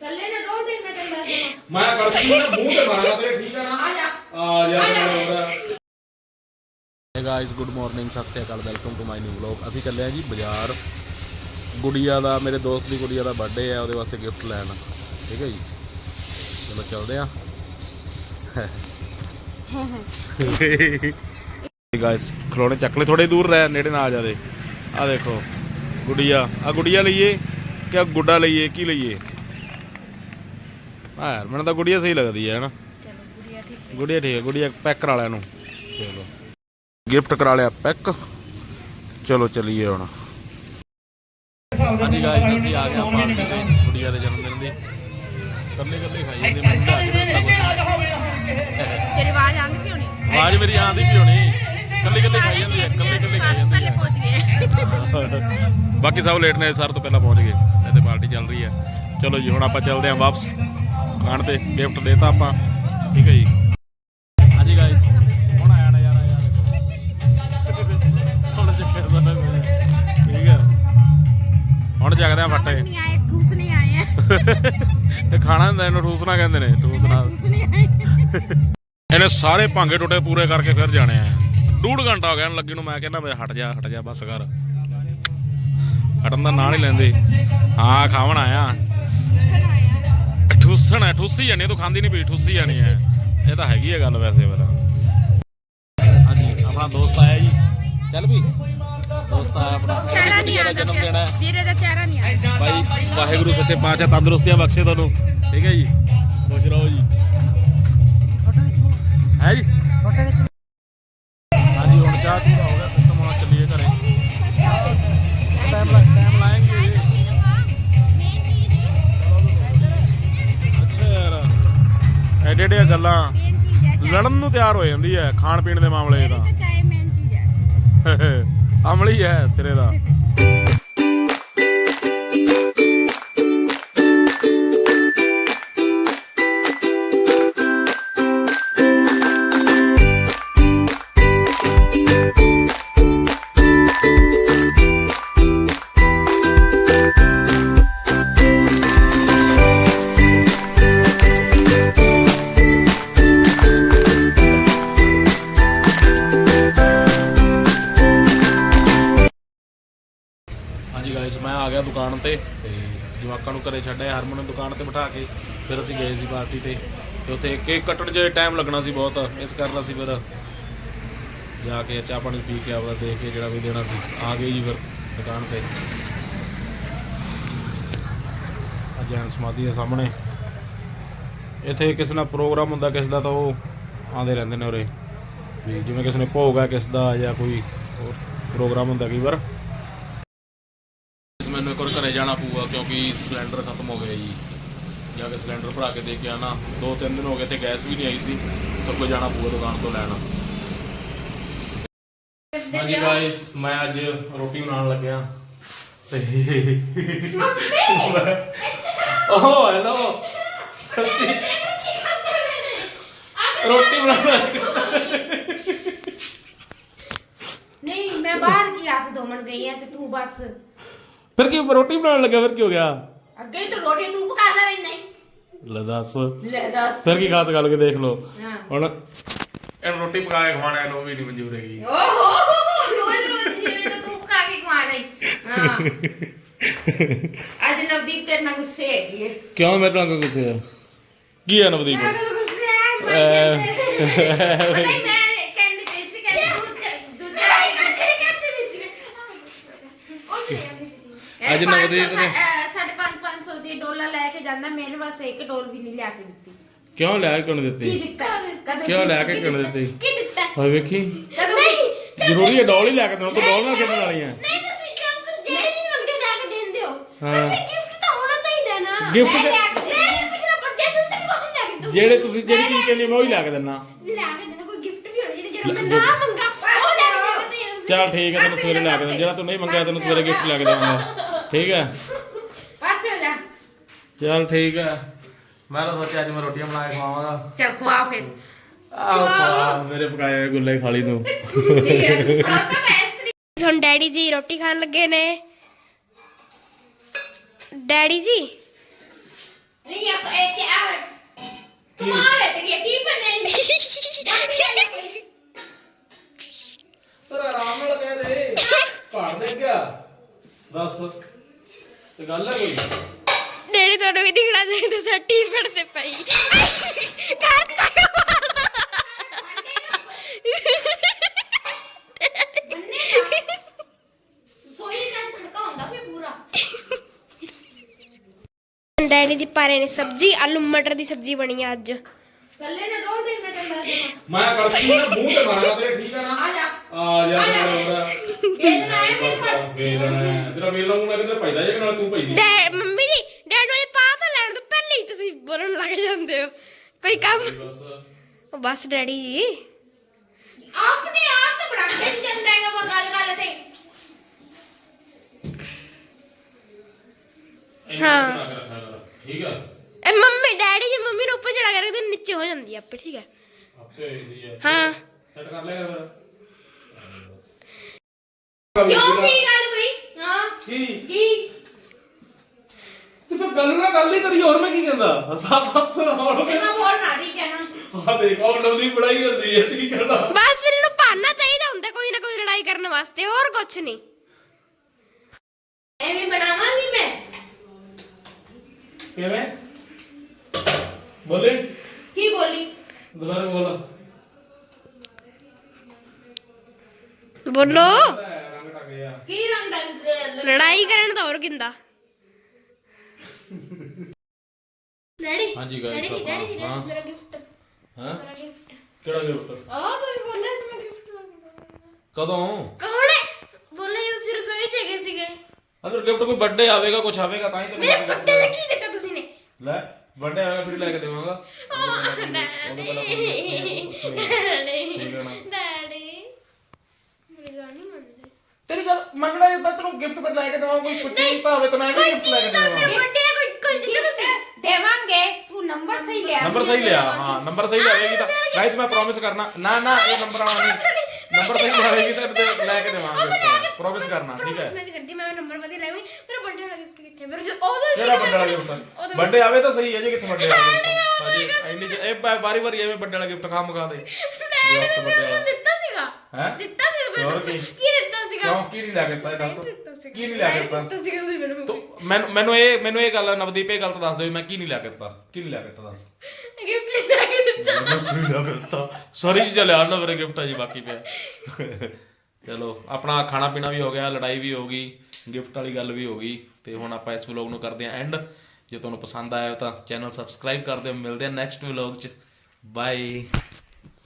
ਥੱਲੇ ਨਾ ਡੋਲ ਦੇ ਮੈਂ ਤੈਨੂੰ ਦੱਸ ਦੇਣਾ ਮੈਂ ਕੜਛੀ ਨਾ ਮੂੰਹ ਤੇ ਮਾਰਾਂਗਾ ਤੇਰੇ ਠੀਕ ਆ ਨਾ? ਆ ਜਾ। ਆ ਜਾ ਆ ਜਾ। ਹੋਰ ਹੇ ਗਾਇਸ ਗੁੱਡ ਮਾਰਨਿੰਗ ਸਤਿ ਸ਼੍ਰੀ ਅਕਾਲ welcome to my new vlog ਅਸੀਂ ਚੱਲੇ ਆ ਜੀ ਬਾਜ਼ਾਰ। ਗੁੜੀਆ ਦਾ ਮੇਰੇ ਦੋਸਤ ਦੀ ਗੁੜੀਆ ਦਾ ਬਰਥਡੇ ਹੈ ਉਹਦੇ ਵਾਸਤੇ ਗਿਫਟ ਲੈਣ। ਠੀਕ ਹੈ ਜੀ? ਚਲੋ ਚੱਲਦੇ ਆ ਗਾਇਸ ਖਲੋਣੇ ਚੱਕ ਲੈ ਥੋੜੇ ਦੂਰ ਰਹਿ ਨੇੜੇ ਨਾ ਆ ਜਾਦੇ। ਆ ਦੇਖੋ ਗੁੜੀਆ। ਆ ਗੁੜੀਆ ਲਈਏ ਕਿ ਆ ਗੁੱਡਾ ਲਈਏ ਕੀ ਲਈਏ? ਆ ਯਾਰ ਮੈਨੂੰ ਤਾਂ ਗੁੜੀਆ ਸਹੀ ਲੱਗਦੀ ਹੈ ਹਨਾ? ਗੁੜੀਆ ਠੀਕ ਹੈ ਗੁੜੀਆ ਪੈਕ ਕਰਾ ਲਿਆ ਇਹਨੂੰ। ਚਲੋ। ਗਿਫਟ ਕਰਾ ਲਿਆ ਪੈਕ। ਚਲੋ ਚੱਲੀਏ ਹੁਣ। ਹਾਂਜੀ ਗਾਇਸ ਅਸੀਂ ਆ ਗਏ ਹਾਂ ਪਾਰਟੀ ਤੇ ਗੁੜੀਆ ਦੇ ਜਨਮ ਦਿਨ ਦੀ। ਕੱਲੇ ਕੱਲੇ ਖਾਈ ਜਾਂਦੇ ਮੈਂ ਕੁਛ। ਤੇਰੀ ਆਵਾਜ਼ ਆਂਦੀ ਕਿਉਂ ਨਹੀਂ ਆਵਾਜ਼ ਮੇਰੀ ਆਂਦੀ ਵੀ ਹੋਣੀ। ਕੱਲੇ ਕੱਲੇ ਖਾਈ ਜਾਂਦੀ ਹੈ ਕੱਲੇ ਕੱਲੇ ਖਾਈ ਜਾਂਦੀ ਪਹਿਲੇ ਹੈ ਪਹੁੰਚ ਗਏ ਬਾਕੀ ਸਭ ਲੇਟ ਨੇ ਸਰ ਤੋਂ ਪਹਿਲਾਂ ਪਹੁੰਚ ਗਏ। ਇੱਥੇ ਪਾਰਟੀ ਚੱਲ ਰਹੀ ਹੈ। ਚਲੋ ਜੀ ਹੁਣ ਆਪਾਂ ਚੱਲਦੇ ਹਾਂ ਵਾਪਸ। ਦੁਕਾਨ ਤੇ ਗਿਫਟ ਦੇਤਾ ਆਪਾਂ ਠੀਕ ਹੈ ਜੀ। ਹਾਂਜੀ ਗਾਇਸ ਹੁਣ ਆਇਆ ਨਾ ਯਾਰ ਆਇਆ ਦੇਖੋ। ਹੁਣ ਚੱਕਰ ਦਾ ਠੀਕ ਹੈ। ਹੁਣ ਜਗਦੇ ਆ ਫੱਟੇ। ਨਹੀਂ ਆਏ ਠੂਸ ਨਹੀਂ ਆਏ। ਇਹ ਖਾਣਾ ਹੁੰਦਾ ਇਹਨੂੰ ਠੂਸਣਾ ਕਹਿੰਦੇ ਨੇ ਠੂਸਣਾ ਠੂਸ ਨਹੀਂ ਆਏ। ਇਹਨੇ ਸਾਰੇ ਭਾਂਗੇ ਟੁੱਟੇ ਪੂਰੇ ਕਰਕੇ ਫਿਰ ਜਾਣੇ ਆ। ਡੂਢ ਘੰਟਾ ਹੋ ਗਿਆ ਇਹਨੂੰ ਲੱਗੀ ਨੂੰ ਮੈਂ ਕਹਿੰਦਾ ਮੈਂ ਹਟ ਜਾ ਹਟ ਜਾ ਬਸ ਕਰ। ਹਟਣ ਦਾ ਨਾਂ ਨਹੀਂ ਲੈਂਦੇ। ਹਾਂ ਖਾਵਣ ਆਇਆ। ਠੂਸਣ ਠੂਸੀ ਜਾਣੀ ਤੂੰ ਖਾਂਦੀ ਨਹੀਂ ਪਈ ਠੂਸੀ ਜਾਣੀ ਹੈ। ਇਹ ਤਾਂ ਹੈਗੀ ਹੈ ਗੱਲ ਵੈਸੇ ਫਿਰ। ਹਾਂਜੀ ਆਪਣਾ ਦੋਸਤ ਆਇਆ ਜੀ। ਚੱਲ ਵੀ। ਦੋਸਤ ਆਇਆ ਆਪਣਾ। ਚਿਹਰਾ ਨਹੀਂ ਆਉਂਦਾ ਜਨਮ ਦਿਨ ਹੈ? ਵੀਰੇ ਦਾ ਚਿਹਰਾ ਨਹੀਂ ਆਉਂਦਾ ਭਾਈ ਵਾਹਿਗੁਰੂ ਸੱਚੇ ਪਾਤਸ਼ਾਹ ਤੰਦਰੁਸਤੀਆਂ ਬਖਸ਼ੇ ਤੁਹਾਨੂੰ। ਠੀਕ ਹੈ ਜੀ? ਖੁਸ਼ ਰਹੋ ਜੀ। ਹੈ ਜੀ? ਹਾਂਜੀ ਹੁਣ ਚਾਹ ਚੂਹ ਐਡੇ ਐਡੇ ਗੱਲਾਂ ਲੜਨ ਨੂੰ ਤਿਆਰ ਹੋ ਜਾਂਦੀ ਹੈ ਖਾਣ ਪੀਣ ਦੇ ਮਾਮਲੇ ਦਾ ਚਾਹੇ ਮੇਨ ਚੀਜ਼ ਹੈ। ਅਮਲੀ ਹੈ ਸਿਰੇ ਦਾ। ਦੁਕਾਨ ਤੇ ਤੇ ਜਵਾਕਾਂ ਨੂੰ ਘਰੇ ਛੱਡਿਆ, ਹਰਮਨ ਨੂੰ ਦੁਕਾਨ ਤੇ ਬਿਠਾ ਕੇ, ਫਿਰ ਅਸੀਂ ਗਏ ਸੀ ਪਾਰਟੀ ਤੇ। ਤੇ ਉੱਥੇ ਕੇਕ ਕੱਟਣ 'ਚ ਟਾਈਮ ਲੱਗਣਾ ਸੀ ਬਹੁਤ, ਇਸ ਕਾਰਨ ਅਸੀਂ ਫਿਰ ਜਾ ਕੇ ਚਾਹ ਪਾਣੀ ਪੀ ਕੇ ਆਪਦਾ ਦੇਖ ਕੇ ਜਿਹੜਾ ਵੀ ਦੇਣਾ ਸੀ, ਆ ਗਏ ਜੀ ਫਿਰ ਦੁਕਾਨ ਤੇ। ਅਜੈਨ ਸਮਾਧੀ ਦੇ ਸਾਹਮਣੇ। ਇੱਥੇ ਕਿਸੇ ਨਾਲ ਪ੍ਰੋਗਰਾਮ ਹੁੰਦਾ, ਕਿਸੇ ਦਾ ਤਾਂ ਉਹ ਆਉਂਦੇ ਰਹਿੰਦੇ ਨੇ ਉਰੇ। ਵੀ ਜਿਵੇਂ ਕਿਸੇ ਨੇ ਭੋਗ ਹੈ ਕਿਸ ਦਾ ਜਾਂ ਕੋਈ ਹੋਰ ਪ੍ਰੋਗਰਾਮ ਹੁੰਦਾ ਕਈ ਵਾਰ। ਜਾਣਾ ਪਊਗਾ ਕਿਉਂਕਿ ਸਿਲੰਡਰ ਖਤਮ ਹੋ ਗਿਆ ਜੀ। ਜਾ ਕੇ ਸਿਲੰਡਰ ਭਰਾ ਕੇ ਦੇ ਕੇ ਆਣਾ ਦੋ ਤਿੰਨ ਦਿਨ ਹੋ ਗਏ ਤੇ ਗੈਸ ਵੀ ਨਹੀਂ ਆਈ ਸੀ। ਤਾਂ ਕੋਈ ਜਾਣਾ ਪਊਗਾ ਦੁਕਾਨ ਤੋਂ ਲੈਣ। ਹਾਂਜੀ ਗਾਇਸ ਮੈਂ ਅੱਜ ਰੋਟੀ ਬਣਾਉਣ ਲੱਗਿਆ। ਤੇ ਓਹ ਹੈਲੋ ਸੱਚੀ। ਰੋਟੀ ਬਣਾਉਣ ਨਹੀਂ ਮੈਂ ਬਾਹਰ ਕੀ ਹੱਥ ਧੋਣ ਗਈ ਆ ਤੇ ਤੂੰ ਬਸ ਫਿਰ ਕੀ ਰੋਟੀ ਬਣਾਉਣ ਲੱਗਾ ਫਿਰ ਕੀ ਹੋ ਗਿਆ? ਅੱਗੇ ਹੀ ਤਾਂ ਰੋਟੀ ਤੂੰ ਪਕਾਉਂਦਾ ਰਹਿ ਨਹੀਂ ਲੈ ਦੱਸ। ਲੈ ਦੱਸ। ਫਿਰ ਕੀ ਖਾਸ ਗੱਲ ਕੇ ਦੇਖ ਲਓ। ਹਾਂ। ਹੁਣ ਇਹਨੂੰ ਰੋਟੀ ਪਕਾ ਕੇ ਖਵਾਣਾ ਇਹਨੂੰ ਵੀ ਨਹੀਂ ਮਨਜ਼ੂਰ ਹੈਗੀ। ਓਹੋ ਰੋਜ਼ ਰੋਜ਼ ਜਿਵੇਂ ਤਾਂ ਤੂੰ ਪਕਾ ਕੇ ਖਵਾਣਾ ਹੀ ਹਾਂ। ਅੱਜ ਨਵਦੀਪ ਤੇਰੇ ਨਾਲ ਗੁੱਸੇ ਹੈਗੀ ਹੈ ਕਿਉਂ ਮੇਰੇ ਨਾਲ ਕੋਈ ਗੁੱਸੇ ਹੈ ਕੀ ਹੈ ਨਵਦੀਪ? ਮੈਂ ਗੁੱਸੇ ਆ ਪਤਾ ਹੀ ਮੈਂ ਕਹਿੰਦੀ ਪਈ ਸੀ ਕਿ ਦੂਜਾ ਦੂਜਾ ਜਿਹੜੇ ਕਹਿੰਦੇ ਵੀ ਸੀ ਉਹ ਨਹੀਂ ਕਹਿੰਦੀ ਸੀ ਅੱਜ ਨਵਦੀਪ ਨੇ- ਸਾਡੇ 5-500 ਦੀ ਡੋਲਾ ਲੈ ਕੇ ਜਾਂਦਾ ਮੇਰੇ ਵਾਸਤੇ ਇੱਕ ਡੋਲ ਵੀ ਨਹੀਂ ਲਿਆ ਕੇ ਦਿੱਤੀ। ਕਿਉਂ ਲੈ ਕੇ ਕਿਉਂ ਨਹੀਂ ਕੀ ਦਿੱਤੀ? ਦਿੱਤਾ ਕਦੋਂ ਕਿਉਂ ਲੈ ਕੇ ਕਿਉਂ ਨਹੀਂ ਦਿੱਤਾ? ਕੀ ਦਿੱਤਾ? ਹੋਏ ਵੇਖੀ। ਕਦੋਂ ਨਹੀਂ ਜ਼ਰੂਰੀ ਹੈ ਡੋਲ ਹੀ ਲੈ ਕੇ ਦੇਣਾ ਤੂੰ ਡੋਲ ਨਾਲ ਖੇਡਣ ਵਾਲੀ ਹੈ। ਨਹੀਂ ਤੁਸੀਂ ਜਿਹੜੇ ਨਹੀਂ। ਮੰਗਦੇ ਲੈ ਕੇ ਦਿੰਦੇ ਹੋ। ਹਾਂ। ਹਾਂ ਗਿਫਟ ਤਾਂ ਹੋਣਾ ਚਾਹੀਦਾ ਨਾ। Gift ਮੈਂ ਲੈ ਕੇ ਦੇ ਪਿਛਲਾ ਬਰਥਡੇ ਸੀ ਤੇ ਕੁਛ ਲੈ ਕੇ ਦੂੰ ਜਿਹੜੇ ਤੁਸੀਂ ਜਿਹੜੀ ਚੀਜ਼ ਕਹਿੰਦੇ ਮੈਂ ਉਹੀ ਲੈ ਕੇ ਦਿੰਨਾ। ਲੈ ਕੇ ਦੇਣਾ ਕੋਈ ਗਿਫਟ ਵੀ ਹੋਣਾ ਜਿਹੜਾ ਜਿਹੜਾ ਮੈਂ ਨਾ ਮੰਗਾ ਉਹ ਲੈ ਕੇ ਦੇਣਾ ਚੱਲ ਠੀਕ ਹੈ ਤੈਨੂੰ ਸਵੇਰੇ ਲੈ ਕੇ ਦੇਣਾ। ਜਿਹੜਾ ਤੂੰ ਨਹੀਂ ਮੰਗਿਆ ਤੈਨੂੰ ਸਵੇਰੇ ਗਿਫਟ ਲੈ ਕੇ ਦੇਵਾਂਗਾ। ਠੀਕ ਹੈ? ਪਾਸੇ ਹੋ ਜਾ। ਚਲ ਠੀਕ ਹੈ। ਮੈਂ ਤਾਂ ਸੋਚਿਆ ਅੱਜ ਮੈਂ ਰੋਟੀਆਂ ਬਣਾ ਕੇ ਖਾਵਾਂਗਾ ਚਲ ਖਵਾ ਫਿਰ। ਆਹ ਮੇਰੇ ਪਕਾਏ ਹੋਏ ਗੁੱਲੇ ਖਾ ਲਈ ਤੂੰ। ਠੀਕ ਹੈ ਹੁਣ ਤਾਂ ਬੈਸਟ ਹੁਣ ਡੈਡੀ ਜੀ ਰੋਟੀ ਖਾਣ ਲੱਗੇ ਨੇ। ਡੈਡੀ ਜੀ। ਨਹੀਂ ਆ ਇਹ ਕੀ ਆ ਕਮਾਲ ਹੈ ਤੇਰੀ ਕੀ ਬਣੇ ਪਰ ਆਰਾਮ ਨਾਲ ਕਹਿ ਦੇ। ਪੜ ਦੇ ਗਿਆ ਦੱਸ। ਖੜਕਾ ਹੁੰਦਾ ਫੇ ਪੂਰਾ ਡੈਡੀ ਜੀ ਪਾਰੇ ਨੇ ਸਬਜ਼ੀ ਆਲੂ ਮਟਰ ਦੀ ਸਬਜ਼ੀ ਬਣੀ ਆ ਅੱਜ। ਥੱਲੇ ਨਾ ਡੋਲ ਦੇ ਮੈਂ ਤੈਨੂੰ ਦੱਸ ਦੇਵਾਂ ਮੈਂ ਕੜਛੀ ਨਾ ਮੂੰਹ ਤੇ ਮਾਰਾਂਗਾ ਤੇਰੇ ਠੀਕ ਆ ਨਾ? ਆ ਜਾ। ਆ ਜਾ ਆ ਜਾ। ਹੋਰ। ਵੇਲਣਾ ਹੈ ਮੇਰੇ ਕੋਲ ਵੇਲਣਾ ਤੇਰਾ ਵੇਲਣਾ ਮੂੰਹ ਕਿਤੇ ਪੈਦਾ ਜੇ ਨਾਲ ਤੂੰ ਪਈਦੀ ਡੈ ਮੰਮੀ ਜੀ ਡੈਡ ਨੂੰ ਇਹ ਪਾ ਤਾਂ ਲੈਣ ਤੋਂ ਪਹਿਲੇ ਹੀ ਤੁਸੀਂ ਬੋਲਣ ਲੱਗ ਜਾਂਦੇ ਹੋ। ਕੋਈ ਕੰਮ? ਬਸ। ਉਹ ਬਸ ਡੈਡੀ ਜੀ। ਆਪ ਤੇ ਆਪ ਤੇ ਬੜਾ ਖਿੱਚ ਜਾਂਦਾ ਹੈਗਾ ਉਹ ਗੱਲ ਗੱਲ ਤੇ। ਹਾਂ। ਰੱਖਿਆ ਕਰ ਠੀਕ ਆ? ਇਹ ਮੰਮੀ ਡੈਡੀ ਜੀ ਮੰਮੀ ਨੂੰ ਉੱਪਰ ਚੜਾ ਕੇ ਰੱਖਦੇ ਨੀਚੇ ਹੋ ਜਾਂਦੀ ਆ ਆਪੇ ਠੀਕ ਹੈ ਆਪੇ ਇਹਦੀ ਆ। ਹਾਂ। ਸੈੱਟ ਕਰ ਲਿਆ ਫਿਰ। ਕਿਉਂ? ਕੀ ਗੱਲ ਬਈ ਹਾਂ? ਕੀ? ਕੀ? ਤੂੰ ਤਾਂ ਗੱਲ ਨਾ ਗੱਲ ਹੀ ਕਰੀ ਹੋਰ ਮੈਂ ਕੀ ਕਹਿੰਦਾ? ਸਾਫ਼ ਸਾਫ਼ ਸੁਣਾਉਣ ਇਹਨਾਂ ਬੋਲ ਨਾ ਦੀ ਕਹਿਣਾ। ਆ ਦੇਖ ਉਹ ਨਵਦੀ ਬੜਾਈ ਹੁੰਦੀ ਹੈ ਠੀਕ ਕਹਿਣਾ ਬਸ ਫਿਰ ਇਹਨੂੰ ਭਾਨਾ ਚਾਹੀਦਾ ਹੁੰਦਾ ਕੋਈ ਨਾ ਕੋਈ ਲੜਾਈ ਕਰਨ ਵਾਸਤੇ ਹੋਰ ਕੁਝ ਨਹੀਂ। ਐਵੇਂ ਬਣਾਵਾਂਗੀ ਮੈਂ? ਕਿਵੇਂ? ਬੋਲੇ। ਕੀ ਬੋਲੀ? ਦੁਬਾਰਾ ਬੋਲ। ਬੋਲੋ। ਰੰਗ ਟੱਕ ਗਿਆ। ਕੀ ਰੰਗ ਡੰਗ ਲੜਾਈ ਕਰਨ ਤਾਂ ਹੋਰ ਕਿੰਦਾ? ਡੈਡੀ ਹਾਂਜੀ ਗਾਇਸ ਹਾਂ। ਮੇਰਾ ਗਿਫਟ ਹਾਂ? ਮੇਰਾ ਗਿਫਟ ਕਿਹੜਾ ਗਿਫਟ ਆ ਤੁਸੀਂ ਬੋਲੇ ਸੀ ਮੈਂ ਗਿਫਟ ਕਦੋਂ? ਕੌਣ ਹੈ? ਬੋਲੇ ਤੁਸੀਂ ਰਸੋਈ ਚ ਗਏ ਸੀਗੇ। ਅਗਰ ਗਿਫਟ ਕੋਈ ਬਰਥਡੇ ਆਵੇਗਾ ਕੁਝ ਆਵੇਗਾ ਤਾਂ ਹੀ ਤੈਨੂੰ ਮੇਰੇ ਪੱਟੇ ਦਾ ਕੀ ਦਿੱਤਾ ਤੁਸੀਂ ਨੇ? ਲੈ ਬਰਥਡੇ ਆਵੇਗਾ ਫਿਰ ਲੈ ਕੇ ਦੇਵਾਂਗਾ ਉਹਦੇ ਪਹਿਲਾਂ ਡੈਡੀ ਠੀਕ ਹੈ ਨਾ ਡੈਡੀ ਮੇਰੀ ਗੱਲ ਨਹੀਂ ਮੰਨਦੇ ਤੇਰੀ ਗੱਲ ਮੰਗਣਾ ਜੇ ਮੈਂ ਗਿਫਟ ਪਰ ਲੈ ਕੇ ਦੇਵਾਂ ਕੋਈ ਪੁੱਛੀ ਭਾਵੇਂ ਤੈਨੂੰ ਐਵੇਂ ਗਿਫਟ ਲੈ ਕੇ ਦੇਵਾਂ। ਵੱਡੇ ਕੋਈ ਕੋਈ ਦਿੱਤਾ ਤੁਸੀਂ? ਦੇਵਾਂਗੇ ਤੂੰ ਨੰਬਰ ਸਹੀ ਲਿਆ। ਨੰਬਰ ਸਹੀ ਲਿਆ ਹਾਂ ਨੰਬਰ ਸਹੀ ਲਿਆਵੇਗੀ ਤਾਂ ਗਾਇਸ ਮੈਂ ਪ੍ਰੋਮਿਸ ਕਰਨਾ। ਨਾ ਨਾ ਇਹ ਨੰਬਰ ਆਉਣਾ ਨਹੀਂ। ਨੰਬਰ ਸਹੀ ਲਿਆਵੇਗੀ ਤਾਂ ਤੇ ਲੈ ਕੇ ਦੇਵਾਂਗੇ। ਪ੍ਰੋਮਿਸ ਕਰਨਾ ਠੀਕ ਹੈ। ਮੈਂ ਵੀ ਕਰਦੀ ਮੈਂ ਨੰਬਰ ਵਧੀਆ ਲੈ ਮੇਰਾ ਵੱਡੇ ਵਾਲਾ ਗਿਫਟ ਕਿੱਥੇ? ਮੇਰੇ ਜੋ ਉਹ ਜੋ ਕਿਹੜਾ ਵੱਡੇ ਵਾਲਾ ਗਿਫਟ ਵੱਡੇ ਆਵੇ ਤਾਂ ਸਹੀ ਹੈ ਜੇ ਕਿੱਥੇ ਵੱਡੇ ਵਾਲਾ ਗਿਫਟ ਭਾਜੀ ਇੰਨੀ ਜਿਹੀ- ਇਹ ਵਾਰੀ ਵਾਰੀ ਐਵੇਂ ਵੱਡੇ ਵਾਲਾ ਗਿਫਟ ਖਾ ਮੁਕਾ ਦੇ। ਮੈਂ ਵੱਡੇ ਵਾਲਾ। ਦਿੱਤਾ ਸੀਗਾ। ਹੈ? ਦਿੱਤਾ ਸੀ ਮੈਂ ਕੀ? ਕੀ ਦਿੱਤਾ ਸੀਗਾ? ਕਿਉਂ? ਕੀ ਨਹੀਂ ਲੈ ਕੇ ਦਿੱਤਾ ਇਹ ਦੱਸ। ਕੀ ਨਹੀਂ ਲੈ ਕੇ ਦਿੱਤਾ ਤੁਸੀਂ ਮੈਨੂੰ ਤੂੰ ਮੈਨੂੰ ਮੈਨੂੰ ਇਹ ਮੈਨੂੰ ਇਹ ਗੱਲ ਨਵਦੀਪ ਇਹ ਗੱਲ ਤਾਂ ਦੱਸ ਦਿਓ ਵੀ ਮੈਂ ਕੀ ਨਹੀਂ ਲਿਆ ਕੇ ਦਿੱਤਾ ਕੀ ਨਹੀਂ ਲਿਆ ਕੇ ਦਿੱਤਾ ਦੱਸ ਗਿਫਟ ਲੈ ਕੇ ਦਿੱਤਾ। ਮੈਨੂੰ ਕੀ ਲਿਆ ਕੇ ਦਿੱਤਾ ਸਾਰੀ ਚੀਜ਼ਾਂ ਲਿਆ ਨਾ ਮੇਰੇ ਗਿਫਟ ਆ ਜੀ ਬਾਕੀ ਪਿਆ ਚਲੋ ਆਪਣਾ ਖਾਣਾ ਪੀਣਾ ਵੀ ਹੋ ਗਿਆ ਲੜਾਈ ਵੀ ਹੋ ਗਈ ਗਿਫਟ ਵਾਲੀ ਗੱਲ ਵੀ ਹੋ ਗਈ ਤੇ ਹੁਣ ਆਪਾਂ ਇਸ ਵਲੌਗ ਨੂੰ ਕਰਦੇ ਹਾਂ ਐਂਡ ਜੇ ਤੁਹਾਨੂੰ ਪਸੰਦ ਆਇਆ ਤਾਂ ਚੈਨਲ ਸਬਸਕ੍ਰਾਈਬ ਕਰ ਦਿਓ ਮਿਲਦੇ ਹਾਂ ਨੈਕਸਟ ਵਲੌਗ 'ਚ। ਬਾਏ